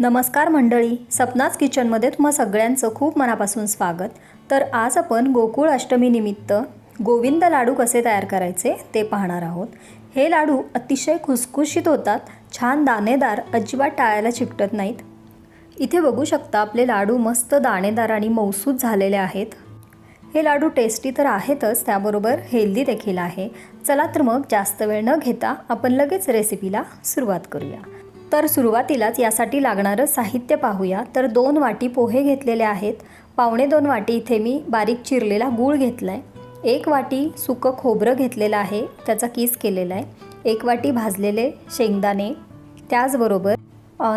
नमस्कार मंडळी सपनाच किचनमध्ये तुम्हा सगळ्यांचं खूप मनापासून स्वागत. तर आज आपण गोकुळ अष्टमीनिमित्त गोविंद लाडू कसे तयार करायचे ते पाहणार आहोत. हे लाडू अतिशय खुसखुशीत होतात छान दाणेदार अजिबात टाळायला चिकटत नाहीत. इथे बघू शकता आपले लाडू मस्त दाणेदार आणि मौसूद झालेले आहेत. हे लाडू टेस्टी तर आहेतच त्याबरोबर हेल्दी देखील आहे. चला तर मग जास्त वेळ न घेता आपण लगेच रेसिपीला सुरुवात करूया. तर सुरुवातीलाच यासाठी लागणारं साहित्य पाहूया. तर दोन वाटी पोहे घेतलेले आहेत. पावणे दोन वाटी इथे मी बारीक चिरलेला गूळ घेतला आहे एक वाटी सुकं खोबरं घेतलेलं आहे. त्याचा किस केलेला आहे. एक वाटी भाजलेले शेंगदाणे. त्याचबरोबर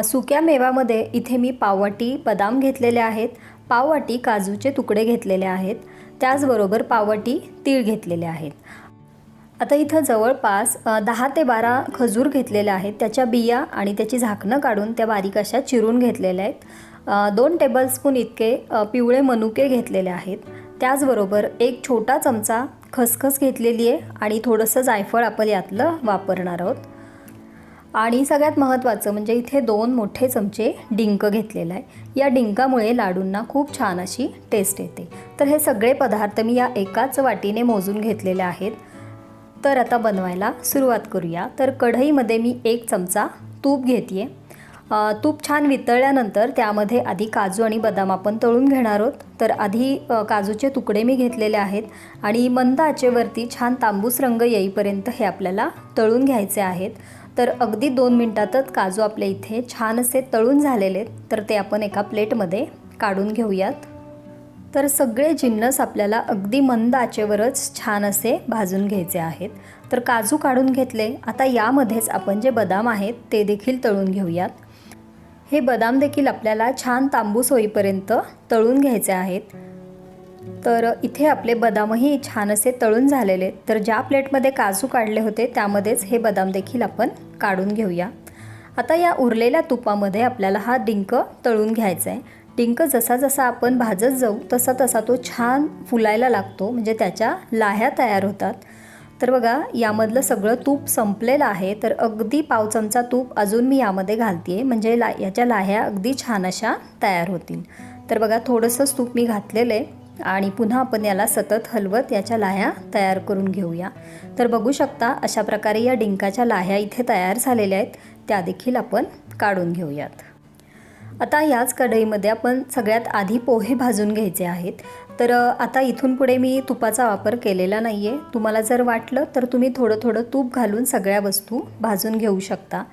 सुक्या मेवामध्ये इथे मी पाववाटी बदाम घेतलेले आहेत. पाववाटी काजूचे तुकडे घेतलेले आहेत. त्याचबरोबर पाववाटी तीळ घेतलेले आहेत. आता इथं जवळपास दहा ते बारा खजूर घेतलेल्या आहेत. त्याच्या बिया आणि त्याची झाकणं काढून त्या बारीक अशा चिरून घेतलेल्या आहेत. दोन टेबलस्पून इतके पिवळे मनुके घेतलेले आहेत. त्याचबरोबर एक छोटा चमचा खसखस घेतलेली आहे आणि थोडंसं जायफळ आपण यातलं वापरणार आहोत. आणि सगळ्यात महत्त्वाचं म्हणजे इथे दोन मोठे चमचे डिंक घेतलेला आहे. या डिंकामुळे लाडूंना खूप छान अशी टेस्ट येते. तर हे सगळे पदार्थ मी या एकाच वाटीने मोजून घेतलेले आहेत. तर आता बनवायला सुरुवात करूया. तर कढईमध्ये मी एक चमचा तूप घेते तूप छान वितळल्यानंतर त्यामध्ये आधी काजू आणि बदाम आपण तळून घेणार आहोत. तर आधी काजूचे तुकडे मी घेतलेले आहेत आणि मंद आचेवरती छान तांबूस रंग येईपर्यंत हे आपल्याला तळून घ्यायचे आहेत. तर अगदी दोन मिनटातच काजू आपल्या इथे छान असे तळून झालेले आहेत. तर ते आपण एका प्लेटमध्ये काढून घेऊयात. तर सगळे जिन्नस आपल्याला अगदी मंद आचेवरच छान असे भाजून घ्यायचे आहेत. तर काजू काढून घेतले. आता यामध्येच आपण जे बदाम आहेत ते देखील तळून घेऊयात. हे बदाम देखील आपल्याला छान तांबूस होईपर्यंत तळून घ्यायचे आहेत. तर इथे आपले बदामही छान असे तळून झालेले. तर ज्या प्लेटमध्ये काजू काढले होते त्यामध्येच हे बदाम देखील आपण काढून घेऊया. आता या उरलेल्या तुपामध्ये आपल्याला हा डिंक तळून घ्यायचा आहे. डिंक जसा जसा आपण भाजत जाऊ तसा तसा तो छान फुलायला लागतो म्हणजे त्याच्या लाह्या तयार होतात. तर बघा यामधलं सगळं तूप संपलेलं आहे तर अगदी पाव चमचा तूप अजून मी यामध्ये घालते आहे म्हणजे ला याच्या लाह्या अगदी छान अशा तयार होतील. तर बघा थोडंसंच तूप मी घातलेलं आहे आणि पुन्हा आपण याला सतत हलवत याच्या लाह्या तयार करून घेऊया. तर बघू शकता अशा प्रकारे या डिंकाच्या लाह्या इथे तयार झालेल्या आहेत त्या देखील आपण काढून घेऊयात. आता याच कढईमध्ये आपण सगळ्यात आधी पोहे भाजून घ्यायचे आहेत. तर आता इथून पुढे मी तुपाचा वापर केलेला नाही आहे तुम्हाला जर वाटलं तर तुम्ही थोडं थोडं तूप घालून सगळ्या वस्तू भाजून घेऊ शकता.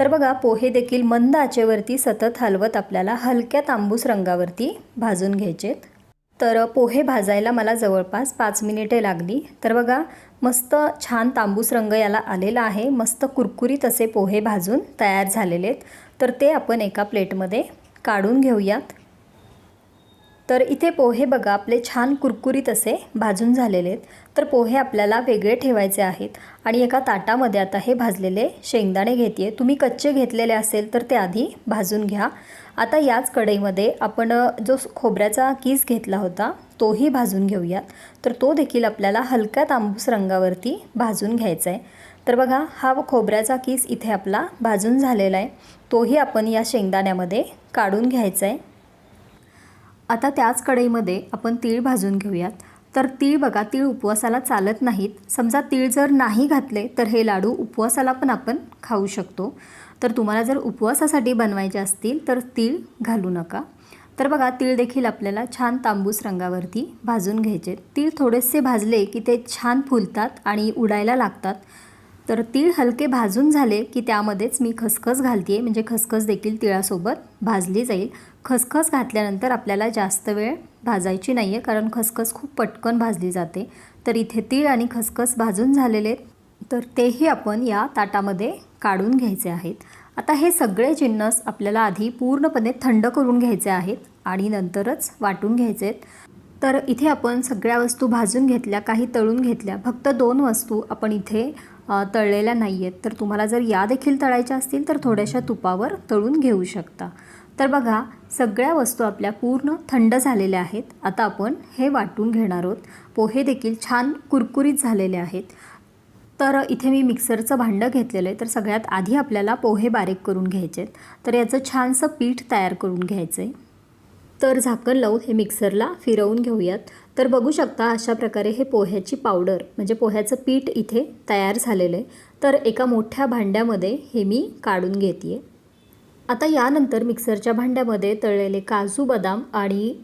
तर बघा पोहे देखील मंद आचेवरती सतत हलवत आपल्याला हलक्या तांबूस रंगावरती भाजून घ्यायचेत तर पोहे भाजायला मला जवळपास पाच मिनिटे लागली. तर बघा मस्त छान तांबूस रंग याला आलेला आहे. मस्त कुरकुरीत असे पोहे भाजून तयार झालेले आहेत. तर ते आपण एका प्लेटमध्ये काढून घेऊयात. तर इथे पोहे बघा आपले छान कुरकुरीत असे भाजून झालेले आहेत. तर पोहे आपल्याला वेगळे ठेवायचे आहेत आणि एका ताटामध्ये आता हे भाजलेले शेंगदाणे घेते तुम्ही कच्चे घेतलेले असेल तर ते आधी भाजून घ्या. आता याच कढईमध्ये आपण जो खोबऱ्याचा कीस घेतला होता तोही भाजून घेऊयात. तर तो देखील आपल्याला हलक्या तांबूस रंगावरती भाजून घ्यायचा आहे तर बघा हा खोबऱ्याचा कीस इथे आपला भाजून झालेला आहे तोही आपण या शेंगदाण्यामध्ये काढून घ्यायचा आहे. आता त्याच कढईमध्ये आपण तीळ भाजून घेऊयात. तर तीळ बघा तीळ उपवासाला चालत नाहीत. समजा तीळ जर नाही घातले तर हे लाडू उपवासाला पण आपण खाऊ शकतो. तर तुम्हाला जर उपवासासाठी बनवायचे असतील तर तीळ घालू नका. तर बघा तीळ देखील आपल्याला छान तांबूस रंगावरती भाजून घ्यायचे तीळ थोडेसे भाजले की ते छान फुलतात आणि उडायला लागतात. तर तीळ हलके भाजून झाले की त्यामध्येच मी खसखस घालते म्हणजे खसखस देखील तिळासोबत भाजली जाईल. खसखस घातल्यानंतर आपल्याला जास्त वेळ भाजायची नाही आहे कारण खसखस खूप पटकन भाजली जाते. तर इथे तीळ आणि खसखस भाजून झालेले आहेत. तर तेही आपण या ताटामध्ये काढून घ्यायचे आहेत. आता हे सगळे जिन्नस आपल्याला आधी पूर्णपणे थंड करून घ्यायचे आहेत आणि नंतरच वाटून घ्यायचे आहेत. तर इथे आपण सगळ्या वस्तू भाजून घेतल्या काही तळून घेतल्या. फक्त दोन वस्तू आपण इथे तळलेल्या नाही आहेत तर तुम्हाला जर या देखील तळायच्या असतील तर थोड्याशा तुपावर तळून घेऊ शकता. तर बघा सगळ्या वस्तू आपल्या पूर्ण थंड झालेल्या आहेत. आता आपण हे वाटून घेणार आहोत. पोहे देखील छान कुरकुरीत झालेले आहेत. तर इथे मी मिक्सरचं भांडं घेतलेलं आहे. तर सगळ्यात आधी आपल्याला पोहे बारीक करून घ्यायचे आहेत तर याचं छानसं पीठ तयार करून घ्यायचं आहे तर झाकण लावून हे मिक्सरला फिरवून घेऊयात. तर बघू शकता अशा प्रकारे हे पोह्याची पावडर म्हणजे पोह्याचं पीठ इथे तयार झालेलं आहे. तर एका मोठ्या भांड्यामध्ये हे मी काढून घेते आता यानंतर मिक्सरच्या भांड्यामध्ये तळलेले काजू बदाम आणि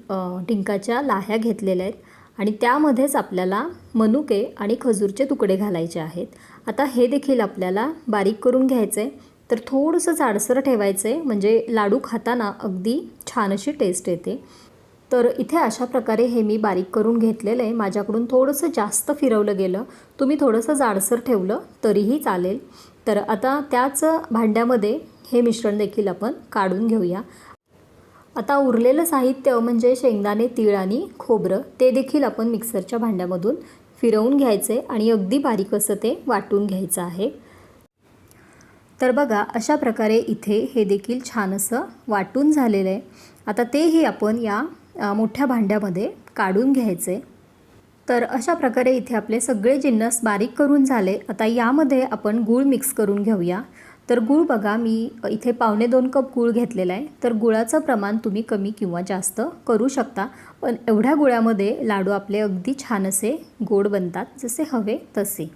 डिंकाच्या लाह्या घेतलेल्या आहेत. आणि त्यामध्येच आपल्याला मनुके आणि खजूरचे तुकडे घालायचे आहेत. आता हे देखील आपल्याला बारीक करून घ्यायचं आहे तर थोडंसं जाडसर ठेवायचं आहे म्हणजे लाडू खाताना अगदी छान अशी टेस्ट येते. तर इथे अशा प्रकारे हे मी बारीक करून घेतलेलं आहे. माझ्याकडून थोडंसं जास्त फिरवलं गेलं. तुम्ही थोडंसं जाडसर ठेवलं तरीही चालेल. तर आता त्याच भांड्यामध्ये हे मिश्रण देखील आपण काढून घेऊया. आता उरलेलं साहित्य म्हणजे शेंगदाणे तीळ आणि खोबरं ते देखील आपण मिक्सरच्या भांड्यामधून फिरवून घ्यायचे आणि अगदी बारीक असं ते वाटून घ्यायचं आहे. तर बघा अशा प्रकारे इथे हे देखील छान असं वाटून झालेलं आहे. आता तेही आपण या मोठ्या भांड्यामध्ये काढून घ्यायचे. तर अशा प्रकारे इथे आपले सगळे जिन्नस बारीक करून झाले. आता यामध्ये आपण गूळ मिक्स करून घेऊया. तर गूळ बघा मी इथे पावणे दोन कप गूळ घेतलेला आहे. तर गुळाचं प्रमाण तुम्ही कमी किंवा जास्त करू शकता. पण एवढ्या गुळामध्ये लाडू आपले अगदी छान असे गोड बनतात जसे हवे तसे.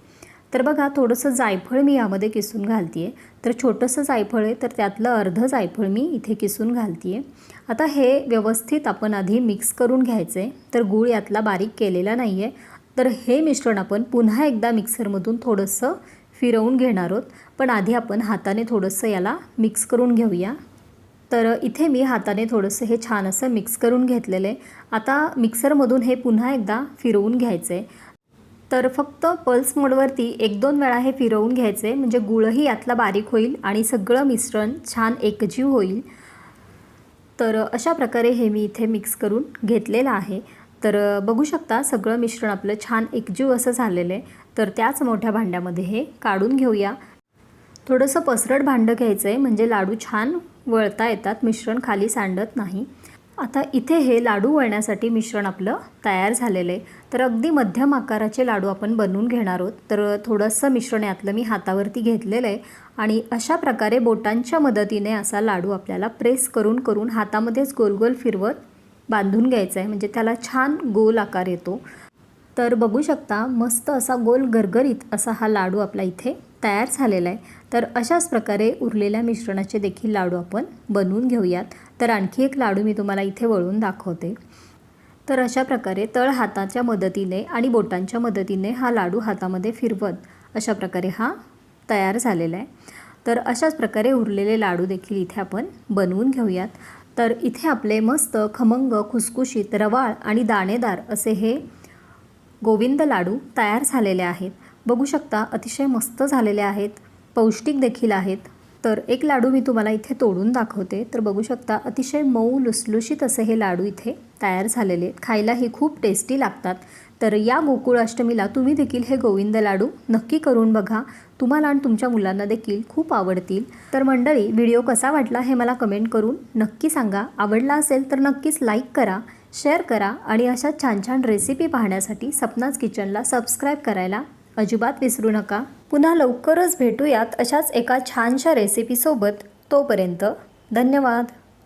तर बघा थोडंसं जायफळ मी यामध्ये किसून घालते आहे तर छोटंसं जायफळ आहे तर त्यातलं अर्धं जायफळ मी इथे किसून घालते आहे आता हे व्यवस्थित आपण आधी मिक्स करून घ्यायचं आहे तर गूळ यातला बारीक केलेला नाही आहे तर हे मिश्रण आपण पुन्हा एकदा मिक्सरमधून थोडंसं फिरवून घेणार आहोत. पण आधी आपण हाताने थोडंसं याला मिक्स करून घेऊया. तर इथे मी हाताने थोडंसं हे छान असं मिक्स करून घेतलेलं आहे. आता मिक्सरमधून हे पुन्हा एकदा फिरवून घ्यायचं आहे तर फक्त पल्स मोडवरती एक दोन वेळा हे फिरवून घ्यायचे. म्हणजे गुळही यातला बारीक होईल आणि सगळं मिश्रण छान एकजीव होईल. तर अशा प्रकारे हे मी इथे मिक्स करून घेतलेलं आहे. तर बघू शकता सगळं मिश्रण आपलं छान एकजीव असं झालेलं आहे. तर त्याच मोठ्या भांड्यामध्ये हे काढून घेऊया. थोडंसं पसरट भांडं घ्यायचं आहे म्हणजे लाडू छान वळता येतात मिश्रण खाली सांडत नाही. आता इथे हे लाडू वळण्यासाठी मिश्रण आपलं तयार झालेलं आहे. तर अगदी मध्यम आकाराचे लाडू आपण बनवून घेणार आहोत. तर थोडंसं मिश्रण यातलं मी हातावरती घेतलेलं आहे आणि अशा प्रकारे बोटांच्या मदतीने असा लाडू आपल्याला प्रेस करून करून हातामध्येच गोल गोल फिरवत बांधून घ्यायचा आहे. म्हणजे त्याला छान गोल आकार येतो. तर बघू शकता मस्त असा गोल गरगरीत असा हा लाडू आपला इथे तयार झालेला आहे. तर अशाच प्रकारे उरलेल्या मिश्रणाचे देखील लाडू आपण बनवून घेऊयात. तर आणखी एक लाडू मी तुम्हाला इथे वळून दाखवते. तर अशा प्रकारे तळ हाताच्या मदतीने आणि बोटांच्या मदतीने हा लाडू हातामध्ये फिरवत अशा प्रकारे हा तयार झालेला आहे. तर अशाच प्रकारे उरलेले लाडू देखील इथे आपण बनवून घेऊयात. तर इथे आपले मस्त खमंग खुसखुशीत रवाळ आणि दाणेदार असे हे गोविंद लाडू तयार झालेले आहेत. बघू शकता अतिशय मस्त झालेले आहेत. पौष्टिक देखील आहेत. तर एक लाडू मी तुम्हाला इथे तोडून दाखवते. तर बघू शकता अतिशय मऊ लुसलुशीत असे हे लाडू इथे तयार झालेले आहेत. खायलाही खूप टेस्टी लागतात. तर या गोकुळाष्टमीला तुम्ही देखील हे गोविंद लाडू नक्की करून बघा. तुम्हाला आणि तुमच्या मुलांना देखील खूप आवडतील. तर मंडळी व्हिडिओ कसा वाटला हे मला कमेंट करून नक्की सांगा. आवडला असेल तर नक्कीच लाईक करा शेअर करा आणि अशा छान छान रेसिपी पाहण्यासाठी सपनाज किचनला सबस्क्राईब करायला अजिबात विसरू नका. पुन्हा लवकरच भेटूयात अशाच एका छानशा रेसिपीसोबत तोपर्यंत धन्यवाद.